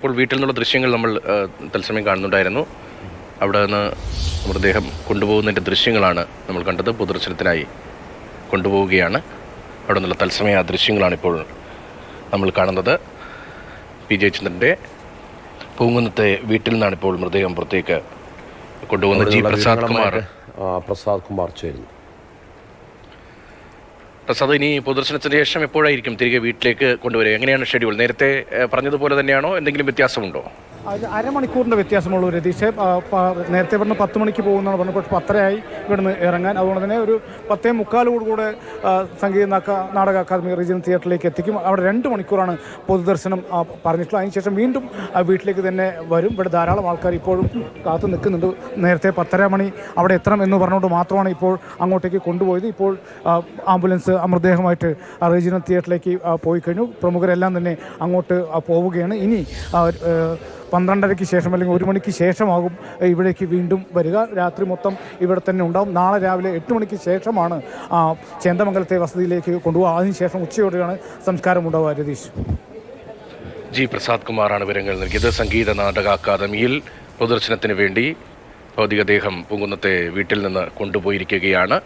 ഇപ്പോൾ വീട്ടിൽ നിന്നുള്ള ദൃശ്യങ്ങൾ നമ്മൾ തത്സമയം കാണുന്നുണ്ടായിരുന്നു. അവിടെ നിന്ന് മൃതദേഹം കൊണ്ടുപോകുന്നതിന്റെ ദൃശ്യങ്ങളാണ് നമ്മൾ കണ്ടത്. പൊതുദർശനത്തിനായി കൊണ്ടുപോവുകയാണ്. അവിടെ നിന്നുള്ള തത്സമയ ദൃശ്യങ്ങളാണ് ഇപ്പോൾ നമ്മൾ കാണുന്നത്. പി ജയചന്ദ്രന്റെ പൂങ്കുന്നത്തെ വീട്ടിൽ നിന്നാണ് ഇപ്പോൾ മൃതദേഹം പുറത്തേക്ക് കൊണ്ടുപോകുന്നത്. ജി പ്രസാദ് കുമാർ. പ്രസാദ് കുമാർ ചേരുന്നു. പ്രസാദ് ഇനി പൊതുദർശനത്തിന് ശേഷം എപ്പോഴായിരിക്കും തിരികെ വീട്ടിലേക്ക് കൊണ്ടുവരിക? എങ്ങനെയാണ് ഷെഡ്യൂൾ? നേരത്തെ പറഞ്ഞതുപോലെ തന്നെയാണോ? എന്തെങ്കിലും വ്യത്യാസമുണ്ടോ? അരമണിക്കൂറിന്റെ വ്യത്യാസമുള്ളൂ രതീഷ് നേരത്തെ ഇവിടുന്ന് പത്ത് മണിക്ക് പോകുന്നതാണ് പറഞ്ഞു പക്ഷേ പത്തരയായി ഇവിടുന്ന് ഇറങ്ങാൻ. അതുകൊണ്ട് തന്നെ ഒരു പത്തേ മുക്കാലോട് കൂടെ സംഗീത നാടക അക്കാദമി റീജിയൻ തിയേറ്ററിലേക്ക് എത്തിക്കും. അവിടെ രണ്ട് മണിക്കൂറാണ് പൊതുദർശനം പറഞ്ഞിട്ടുള്ളത്. അതിനുശേഷം വീണ്ടും വീട്ടിലേക്ക് തന്നെ വരും. ഇവിടെ ധാരാളം ആൾക്കാർ ഇപ്പോഴും കാത്തു നിൽക്കുന്നുണ്ട്. നേരത്തെ പത്തര മണി അവിടെ എത്തണം എന്ന് പറഞ്ഞുകൊണ്ട് മാത്രമാണ് ഇപ്പോൾ അങ്ങോട്ടേക്ക് കൊണ്ടുപോയത്. ഇപ്പോൾ ആംബുലൻസ് മൃതദേഹമായിട്ട് ആ റീജിയണൽ തിയേറ്ററിലേക്ക് പോയി കഴിഞ്ഞു. പ്രമുഖരെല്ലാം തന്നെ അങ്ങോട്ട് പോവുകയാണ്. ഇനി പന്ത്രണ്ടരയ്ക്ക് ശേഷം അല്ലെങ്കിൽ ഒരു മണിക്ക് ശേഷമാകും ഇവിടേക്ക് വീണ്ടും വരിക. രാത്രി മൊത്തം ഇവിടെ തന്നെ ഉണ്ടാവും. നാളെ രാവിലെ എട്ട് മണിക്ക് ശേഷമാണ് ചേന്ദമംഗലത്തെ വസതിയിലേക്ക് കൊണ്ടുപോകുക അതിനുശേഷം ഉച്ചയോടെയാണ് സംസ്കാരം ഉണ്ടാവുക രതീഷ്. ജി പ്രസാദ് കുമാറാണ് വിവരങ്ങൾ നൽകിയത്. സംഗീത നാടക അക്കാദമിയിൽ പ്രദർശനത്തിന് വേണ്ടി ഭൗതികദേഹം പൂങ്കുന്നത്തെ വീട്ടിൽ നിന്ന് കൊണ്ടുപോയിരിക്കുകയാണ്.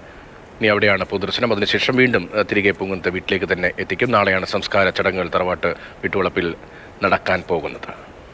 ഇനി അവിടെയാണ് പൊതുദർശനം അതിനുശേഷം വീണ്ടും തിരികെ പൂങ്കുന്നത്തെ വീട്ടിലേക്ക് തന്നെ എത്തിക്കും. നാളെയാണ് സംസ്കാര ചടങ്ങുകൾ തറവാട്ട് വീട്ടുവളപ്പിൽ നടക്കാൻ പോകുന്നത്.